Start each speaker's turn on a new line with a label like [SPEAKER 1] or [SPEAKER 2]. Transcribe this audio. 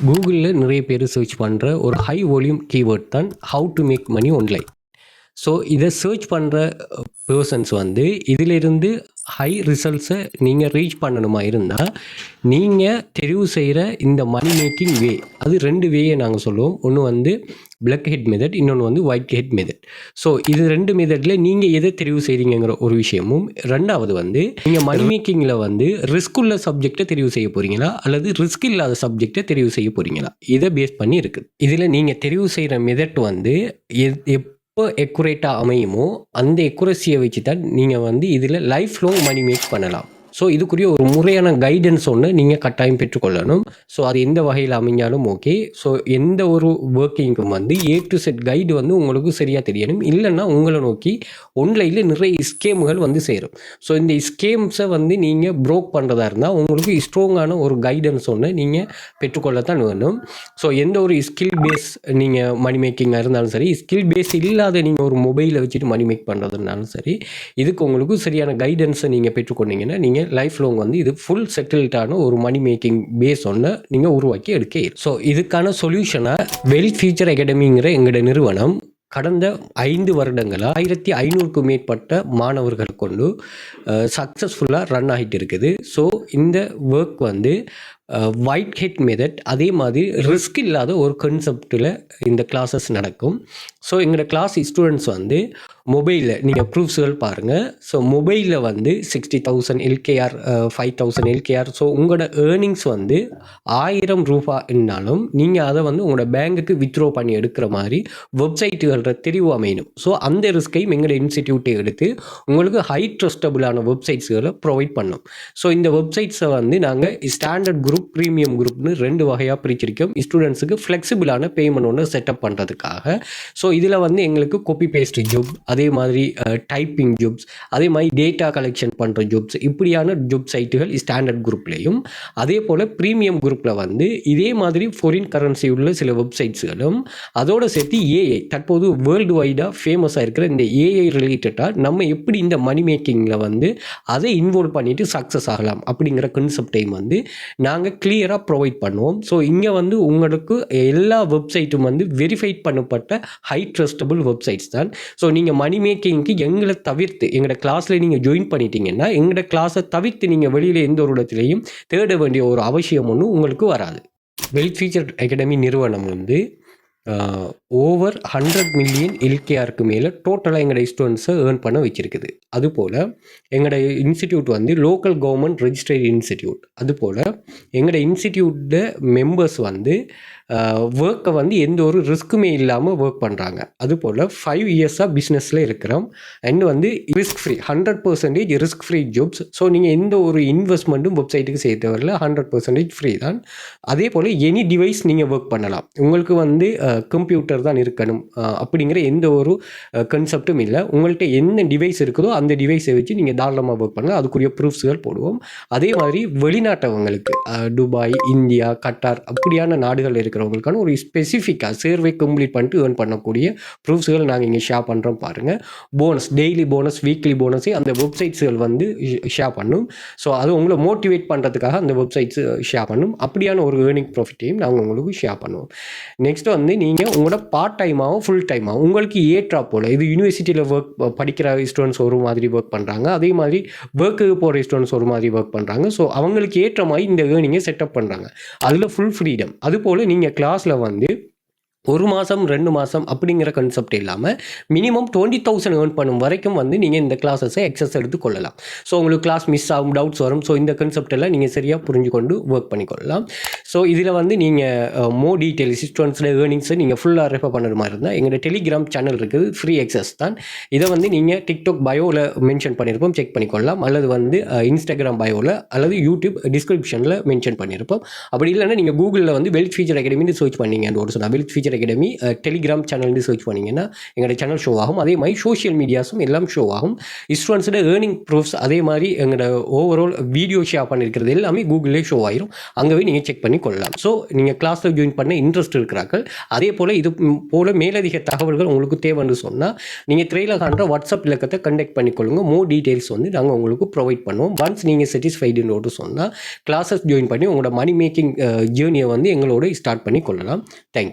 [SPEAKER 1] கூகுளில் நிறைய பேர் சர்ச் பண்ணுற ஒரு ஹை வால்யூம் கீவேர்ட் தான் how to make money online so இதை சர்ச் பண்ணுற பர்சன்ஸ் வந்து இதிலிருந்து ஹை ரிசல்ட்ஸை நீங்கள் ரீச் பண்ணணுமா இருந்தால் நீங்கள் தெரிவு செய்கிற இந்த மணி மேக்கிங் வே அது ரெண்டு வேயை நாங்கள் சொல்லுவோம். ஒன்று வந்து பிளக் ஹெட் மெதட் இன்னொன்று வந்து ஒயிட் ஹெட் மெதட் ஸோ இது ரெண்டு மெதடில் நீங்கள் எதை தெரிவு செய்கிறீங்கிற ஒரு விஷயமும் ரெண்டாவது வந்து நீங்கள் மணி மேக்கிங்கில் வந்து ரிஸ்க் உள்ள சப்ஜெக்டை தெரிவு செய்ய போகிறீங்களா அல்லது ரிஸ்க் இல்லாத சப்ஜெக்டை தெரிவு செய்ய போகிறீங்களா இதை பேஸ் பண்ணி இருக்குது இதில் நீங்கள் தெரிவு செய்கிற மெதட் வந்து எத் எப்போ எக்குரேட்டாக அமையுமோ அந்த எக்குரஸியை வச்சு தான் நீங்கள் வந்து இதில் லைஃப் லாங் மணி மேக் பண்ணலாம். ஸோ இதுக்குரிய ஒரு முறையான கைடன்ஸ் ஒன்று நீங்கள் கட்டாயம் பெற்றுக்கொள்ளணும். ஸோ அது எந்த வகையில் அமைஞ்சாலும் ஓகே ஸோ எந்த ஒரு ஒர்க்கிங்க்கும் வந்து ஏ டு செட் கைடு வந்து உங்களுக்கு சரியாக தெரியணும். இல்லைன்னா உங்களை நோக்கி ஒன்லைனில் நிறைய ஸ்கேம்கள் வந்து சேரும். ஸோ இந்த ஸ்கேம்ஸை வந்து நீங்கள் ப்ரோக் பண்ணுறதா இருந்தால் உங்களுக்கு ஸ்ட்ராங்கான ஒரு கைடன்ஸ் ஒன்று நீங்கள் பெற்றுக்கொள்ளத்தான் வேணும். ஸோ எந்த ஒரு ஸ்கில் பேஸ் நீங்கள் மணி மேக்கிங்காக இருந்தாலும் சரி ஸ்கில் பேஸ் இல்லாத நீங்கள் ஒரு மொபைலை வச்சுட்டு மணி மேக் பண்ணுறதுனாலும் சரி இதுக்கு உங்களுக்கு சரியான கைடன்ஸை நீங்கள் பெற்றுக்கொண்டீங்கன்னா நீங்கள் லைஃப் லாங் வந்து இது ஃபுல் செட்டில்டான ஒரு மணி மேக்கிங் பேஸ் ஒன்று நீங்கள் உருவாக்கி எடுக்க ஸோ இதுக்கான சொல்யூஷனை வெல் ஃபியூச்சர் அகாடமிங்கிற எங்களோட நிறுவனம் கடந்த ஐந்து வருடங்களாக ஆயிரத்தி ஐநூறுக்கும் மேற்பட்ட மாணவர்கள் கொண்டு சக்ஸஸ்ஃபுல்லாக ரன் ஆகிட்டு இருக்குது. ஸோ இந்த ஒர்க் வந்து ஒயிட் ஹெட் மெதட் அதே மாதிரி ரிஸ்க் இல்லாத ஒரு கன்செப்டில் இந்த கிளாஸஸ் நடக்கும். ஸோ எங்களோட கிளாஸ் ஸ்டூடெண்ட்ஸ் வந்து மொபைலில் நீங்கள் ப்ரூஃப்ஸ்கள் பாருங்கள் ஸோ மொபைலில் வந்து sixty thousand LKR five thousand LKR so உங்களோட ஏர்னிங்ஸ் வந்து ஆயிரம் ரூபாய்னாலும் நீங்கள் அதை வந்து உங்களோட பேங்குக்கு வித்ட்ரோ பண்ணி எடுக்கிற மாதிரி வெப்சைட்டுகள தெரிவு அமையணும். ஸோ அந்த ரிஸ்கையும் எங்களோட இன்ஸ்டிடியூட்டை எடுத்து உங்களுக்கு ஹை ட்ரஸ்டபுளான வெப்சைட்ஸ்களை ப்ரொவைட் பண்ணோம் ஸோ இந்த வெப்சைட்ஸை வந்து நாங்கள் ஸ்டாண்டர்ட் குரூப் ப்ரீமியம் குரூப்னு ரெண்டு வகையாக பிரிச்சிருக்கோம். ஸ்டூடெண்ட்ஸுக்கு ஃப்ளெக்சிபிளான பேமெண்ட் ஒன்று செட்டப் பண்ணுறதுக்காக ஸோ இதில் வந்து எங்களுக்கு கொப்பி பேஸ்ட் ஜாப் அதே மாதிரி டைப்பிங் ஜாப்ஸ் அதே மாதிரி டேட்டா கலெக்ஷன் பண்ணுற ஜூப்ஸ் இப்படியான ஜூப் சைட்டுகள் ஸ்டாண்டர்ட் குரூப்லேயும் அதே போல் ப்ரீமியம் குரூப்பில் வந்து இதே மாதிரி ஃபாரின் கரன்சி உள்ள சில வெப்சைட்ஸ்களும் அதோடு சேர்த்து ஏஐ தற்போது வேர்ல்டு வைடாக ஃபேமஸாக இருக்கிற இந்த ஏஐ ரிலேட்டடாக நம்ம எப்படி இந்த மணி மேக்கிங்கில் வந்து அதை இன்வால்வ் பண்ணிவிட்டு சக்ஸஸ் ஆகலாம் அப்படிங்கிற கன்செப்டையும் வந்து நாங்கள் கிளியராக ப்ரொவைட் பண்ணுவோம். ஸோ இங்கே வந்து உங்களுக்கு எல்லா வெப்சைட்டும் வந்து வெரிஃபைட் பண்ணப்பட்ட ஹை ட்ரஸ்டபுள் வெப்சைட்ஸ் தான். ஸோ நீங்கள் மணி மேக்கிங்க்கு எங்களை தவிர்த்து எங்களோட கிளாஸில் நீங்கள் ஜாயின் பண்ணிட்டீங்கன்னா எங்களோட கிளாஸை தவிர்த்து நீங்கள் வெளியில் எந்த ஒரு இடத்துலையும் தேட வேண்டிய ஒரு அவசியம் ஒன்றும் உங்களுக்கு வராது. வெல் ஃபீச்சர் அகாடமி நிறுவனம் வந்து ஓவர் ஹண்ட்ரட் மில்லியன் எல்கேஆருக்கு மேலே டோட்டலாக எங்களோட ஸ்டூடெண்ட்ஸை ஏர்ன் பண்ண வச்சுருக்குது. அதுபோல் எங்களோட இன்ஸ்டிடியூட் வந்து லோக்கல் கவர்மெண்ட் ரெஜிஸ்டர்ட் இன்ஸ்டிடியூட் அதுபோல் எங்களோட இன்ஸ்டிடியூட்ட மெம்பர்ஸ் வந்து ஒர்க்கை வந்து எந்த ஒரு ரிஸ்க்குமே இல்லாமல் ஒர்க் பண்ணுறாங்க அதுபோல் ஃபைவ் இயர்ஸாக பிஸ்னஸில் இருக்கிறோம். அண்ட் வந்து risk free hundred percentage risk free jobs so நீங்கள் எந்த ஒரு இன்வெஸ்ட்மெண்ட்டும் வெப்சைட்டுக்கு செய்ய வரல ஹண்ட்ரட் பர்சன்டேஜ் ஃப்ரீ தான். அதே போல் எனி டிவைஸ் நீங்கள் ஒர்க் பண்ணலாம். உங்களுக்கு வந்து கம்ப்யூட்டர் தான் இருக்கணும். அப்படிங்கிற எந்த ஒரு கன்செப்டும் இல்லை. உங்கள்கிட்ட என்ன டிவைஸ் இருக்குதோ அந்த டிவைஸை வச்சு நீங்கள் தாராளமாக ஒர்க் பண்ணலாம். அதுக்குரிய ப்ரூஃப்ஸ்கள் போடுவோம். அதே மாதிரி வெளிநாட்டவங்களுக்கு துபாய் இந்தியா கட்டார் அப்படியான நாடுகள் இருக்கிறவங்களுக்கான ஒரு ஸ்பெசிஃபிக்காக சர்வே கம்ப்ளீட் பண்ணிட்டு ஏர்ன் பண்ணக்கூடிய ப்ரூஃப்ஸ்கள் நாங்கள் இங்கே ஷேர் பண்ணுறோம் பாருங்கள் போனஸ் டெய்லி போனஸ் வீக்லி போனஸே அந்த வெப்சைட்ஸ்கள் வந்து ஷேர் பண்ணும். ஸோ அது உங்களை மோட்டிவேட் பண்ணுறதுக்காக அந்த வெப்சைட்ஸ் ஷேர் பண்ணும். அப்படியான ஒரு ஏர்னிங் ப்ராஃபிட்டையும் நாங்கள் உங்களுக்கு ஷேர் பண்ணுவோம். நெக்ஸ்ட் வந்து நீங்கள் உங்களோட பார்ட் டைமாகவும் ஃபுல் டைமாகவும் உங்களுக்கு ஏற்றா போல்? இது யூனிவர்சிட்டியில் ஒர்க் படிக்கிற ஸ்டூடெண்ட்ஸ் ஒரு மாதிரி ஒர்க் பண்ணுறாங்க அதே மாதிரி ஒர்க்குக்கு போகிற ஸ்டூடெண்ட்ஸ் ஒரு மாதிரி ஒர்க் பண்ணுறாங்க ஸோ அவங்களுக்கு ஏற்ற மாதிரி இந்த ஏர்னிங்கை செட்டப் பண்ணுறாங்க அதில் ஃபுல் ஃப்ரீடம் அதுபோல் நீங்கள் கிளாஸில் வந்து ஒரு மாதம் ரெண்டு மாதம் அப்படிங்கிற கன்செப்ட் இல்லாமல் மினிமம் டுவெண்ட்டி தௌசண்ட் ஏர்ன் பண்ணும் வரைக்கும் வந்து நீங்கள் இந்த கிளாஸஸை எக்ஸஸ் எடுத்து கொள்ளலாம். ஸோ உங்களுக்கு கிளாஸ் மிஸ் ஆகும் டவுட்ஸ் வரும். ஸோ இந்த concept எல்லாம் நீங்கள் சரியாக புரிஞ்சு கொண்டு ஒர்க் பண்ணிக்கொள்ளலாம். ஸோ இதில் வந்து நீங்கள் மோ டீட்டெயில் ஸ்டூடெண்ட்ஸில் ஏர்னிங்ஸை நீங்கள் ஃபுல்லாக ரெஃபர் பண்ணுற மாதிரி இருந்தால் எங்களோட டெலிகிராம் சேனல் இருக்குது ஃப்ரீ எக்ஸஸ் தான். இதை வந்து நீங்கள் டிக்டாக் பயோவில் மென்ஷன் பண்ணியிருப்போம் செக் பண்ணிக்கொள்ளலாம். அல்லது வந்து இன்ஸ்டாகிராம் பயோவில் அல்லது யூடியூப் டிஸ்கிரிப்ஷனில் மென்ஷன் பண்ணியிருப்போம் அப்படி இல்லைன்னா நீங்கள் கூகுளில் வந்து வெல்த் ஃபீச்சர் அகாடமின்னு சர்ச் பண்ணீங்க ஒரு சொன்னால் wealth feature teacher academy Telegram சேனல்னு search பண்ணிங்கன்னா எங்களோட சேனல் ஷோ ஆகும். அதே மாதிரி சோஷியல் மீடியாஸும் எல்லாம் ஷோ ஆகும். ஸ்டூடெண்ட்ஸோட ஏர்னிங் ப்ரூஃப்ஸ் அதே மாதிரி எங்களோட ஓவரால் வீடியோ ஷேர் பண்ணியிருக்கிறது எல்லாமே கூகுளே ஷோ ஆயிரும். அங்கே போய் நீங்கள் செக் பண்ணி கொள்ளலாம். ஸோ நீங்கள் கிளாஸில் ஜாயின் பண்ண இன்ட்ரெஸ்ட் இருக்கிறார்கள். அதே போல் இது போல் மேலதிக தகவல்கள் உங்களுக்கு தேவைன்னு சொன்னால் நீங்கள் திரையிலகான்ற வாட்ஸ்அப் இலக்கத்தை கண்டெக்ட் பண்ணிக்கொள்ளுங்க மோர் டீட்டெயில்ஸ் வந்து நாங்கள் உங்களுக்கு ப்ரொவைட் பண்ணுவோம். ஒன்ஸ் நீங்கள் சாட்டிஸ்ஃபைடுன்னு சொன்னால் கிளாஸஸ் ஜாயின் பண்ணி உங்களோட மணி மேக்கிங் ஜேர்னியை வந்து எங்களோட ஸ்டார்ட் பண்ணி கொள்ளலாம். தேங்க்யூ